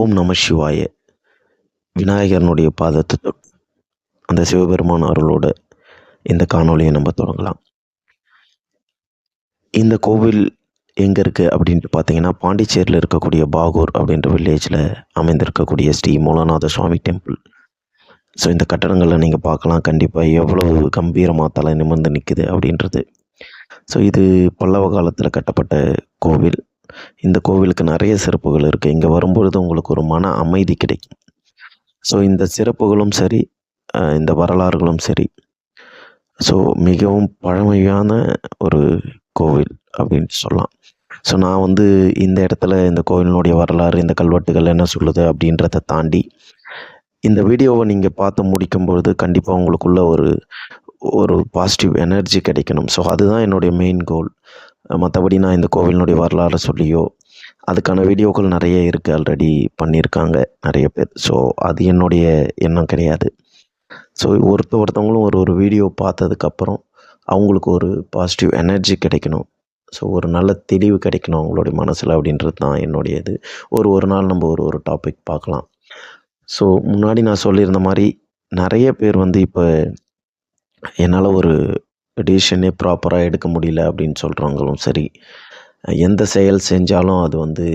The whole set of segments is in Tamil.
ஓம் நம சிவாய. விநாயகரனுடைய பாதத்தை அந்த சிவபெருமான் அருளோட இந்த காணொளியை நம்ம தொடங்கலாம். இந்த கோவில் எங்கே இருக்குது அப்படின்ட்டு பார்த்தீங்கன்னா பாண்டிச்சேரியில் இருக்கக்கூடிய பாகூர் அப்படின்ற வில்லேஜில் அமைந்திருக்கக்கூடிய ஸ்ரீ மூலநாத சுவாமி டெம்பிள் ஸோ இந்த கட்டடங்களை நீங்கள் பார்க்கலாம். கண்டிப்பாக எவ்வளவு கம்பீரமாக தலை நிமிர்ந்து நிற்குது அப்படின்றது. ஸோ இது பல்லவ காலத்தில் கட்டப்பட்ட கோவில். இந்த கோவிலுக்கு நிறைய சிறப்புகள் இருக்குது இங்கே வரும்பொழுது உங்களுக்கு ஒரு மன அமைதி கிடைக்கும். ஸோ இந்த சிறப்புகளும் சரி இந்த வரலாறுகளும் சரி. ஸோ மிகவும் பழமையான ஒரு கோவில் அப்படின்னு சொல்லலாம். ஸோ நான் வந்து இந்த இடத்துல இந்த கோவிலினுடைய வரலாறு இந்த கல்வெட்டுகள் என்ன சொல்லுது அப்படின்றத தாண்டி இந்த வீடியோவை நீங்கள் பார்த்து முடிக்கும்பொழுது கண்டிப்பாக உங்களுக்குள்ள ஒரு ஒரு பாசிட்டிவ் எனர்ஜி கிடைக்கணும். ஸோ அதுதான் என்னுடைய மெயின் கோல் மற்றபடி நான் இந்த கோவிலினுடைய வரலாறு சொல்லியோ அதுக்கான வீடியோக்கள் நிறைய இருக்குது ஆல்ரெடி பண்ணியிருக்காங்க நிறைய பேர். ஸோ அது என்னுடைய எண்ணம் கிடையாது. ஸோ ஒருத்த ஒருத்தவங்களும் ஒரு ஒரு வீடியோ பார்த்ததுக்கப்புறம் அவங்களுக்கு ஒரு பாசிட்டிவ் எனர்ஜி கிடைக்கணும். ஸோ ஒரு நல்ல தெளிவு கிடைக்கணும் அவங்களுடைய மனசில் அப்படின்றது தான் என்னுடைய இது. ஒரு ஒரு நாள் நம்ம ஒரு ஒரு டாபிக் பார்க்கலாம். ஸோ முன்னாடி நான் சொல்லியிருந்த மாதிரி நிறைய பேர் வந்து இப்போ என்னால் ஒரு டிசிஷனே ப்ராப்பராக எடுக்க முடியல அப்படின்னு சொல்கிறவங்களும் சரி எந்த செயல் செஞ்சாலும் அது வந்து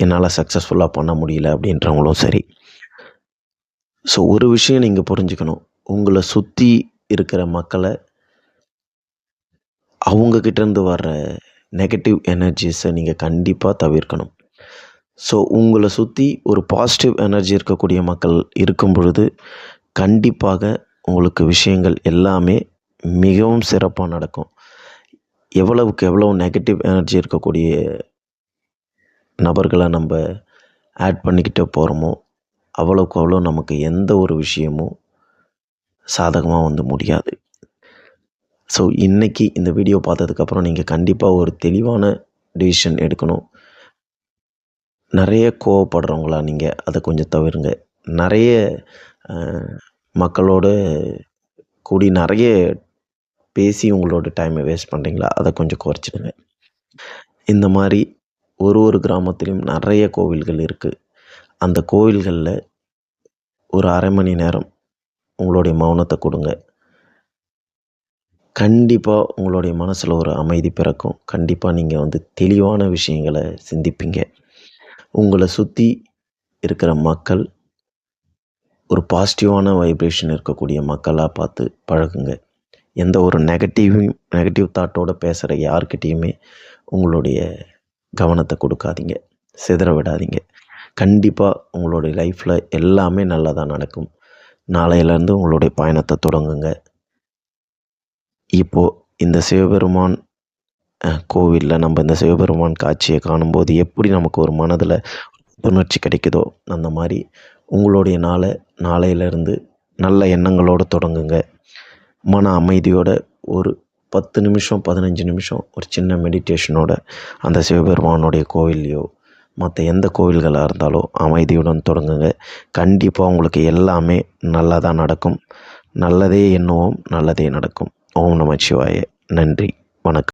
என்னால் சக்ஸஸ்ஃபுல்லாக பண்ண முடியல அப்படின்றவங்களும் சரி. ஸோ ஒரு விஷயம் நீங்கள் புரிஞ்சுக்கணும். உங்களை சுற்றி இருக்கிற மக்களை அவங்கக்கிட்டேருந்து வர்ற நெகட்டிவ் எனர்ஜிஸை நீங்கள் கண்டிப்பாக தவிர்க்கணும். ஸோ உங்களை சுற்றி ஒரு பாசிட்டிவ் எனர்ஜி இருக்கக்கூடிய மக்கள் இருக்கும் பொழுது கண்டிப்பாக உங்களுக்கு விஷயங்கள் எல்லாமே மிகவும் சிறப்பாக நடக்கும். எவ்வளவுக்கு எவ்வளோ நெகட்டிவ் எனர்ஜி இருக்கக்கூடிய நபர்களை நம்ம ஆட் பண்ணிக்கிட்டே போகிறோமோ அவ்வளோக்கு அவ்வளோ நமக்கு எந்த ஒரு விஷயமும் சாதகமாக வந்து முடியாது. ஸோ இன்றைக்கி இந்த வீடியோ பார்த்ததுக்கப்புறம் நீங்கள் கண்டிப்பாக ஒரு தெளிவான டிசிஷன் எடுக்கணும். நிறைய கோவப்படுறவங்களா நீங்கள் அதை கொஞ்சம் தவிருங்க. நிறைய மக்களோட கூடி நிறைய பேசி உங்களோட டைமை வேஸ்ட் பண்ணுறீங்களா அதை கொஞ்சம் குறைச்சிடுங்க. இந்த மாதிரி ஒரு ஒரு கிராமத்துலேயும் நிறைய கோவில்கள் இருக்குது அந்த கோவில்களில் ஒரு அரை மணி நேரம் உங்களுடைய மௌனத்தை கொடுங்க. கண்டிப்பாக உங்களுடைய மனசில் ஒரு அமைதி பிறக்கும். கண்டிப்பாக நீங்கள் வந்து தெளிவான விஷயங்களை சிந்திப்பீங்க. உங்களை சுற்றி இருக்கிற மக்கள் ஒரு பாசிட்டிவான வைப்ரேஷன் இருக்கக்கூடிய மக்களாக பார்த்து பழகுங்க. எந்த ஒரு நெகட்டிவும் நெகட்டிவ் தாட்டோடு பேசுகிற யார்கிட்டேயுமே உங்களுடைய கவனத்தை கொடுக்காதீங்க. சிதற விடாதீங்க. கண்டிப்பாக உங்களுடைய லைஃப்பில் எல்லாமே நல்லதாக நடக்கும். நாளையிலேருந்து உங்களுடைய பயணத்தை தொடங்குங்க. இப்போது இந்த சிவபெருமான் கோவிலில் நம்ம இந்த சிவபெருமான் காட்சியை காணும்போது எப்படி நமக்கு ஒரு மனதில் புத்துணர்ச்சி கிடைக்குதோ அந்த மாதிரி உங்களுடைய நாளை நாளையிலேருந்து நல்ல எண்ணங்களோடு தொடங்குங்க. மன அமைதியோட ஒரு பத்து நிமிஷம் பதினஞ்சு நிமிஷம் ஒரு சின்ன மெடிடேஷனோட அந்த சிவபெருமானுடைய கோவில்லையோ மற்ற எந்த கோவில்களாக இருந்தாலும் அமைதியுடன் தொடங்குங்க. கண்டிப்பாக உங்களுக்கு எல்லாமே நல்லதாக நடக்கும். நல்லதே எண்ணுவோம் நல்லதே நடக்கும். ஓம் நம சிவாய. நன்றி. வணக்கம்.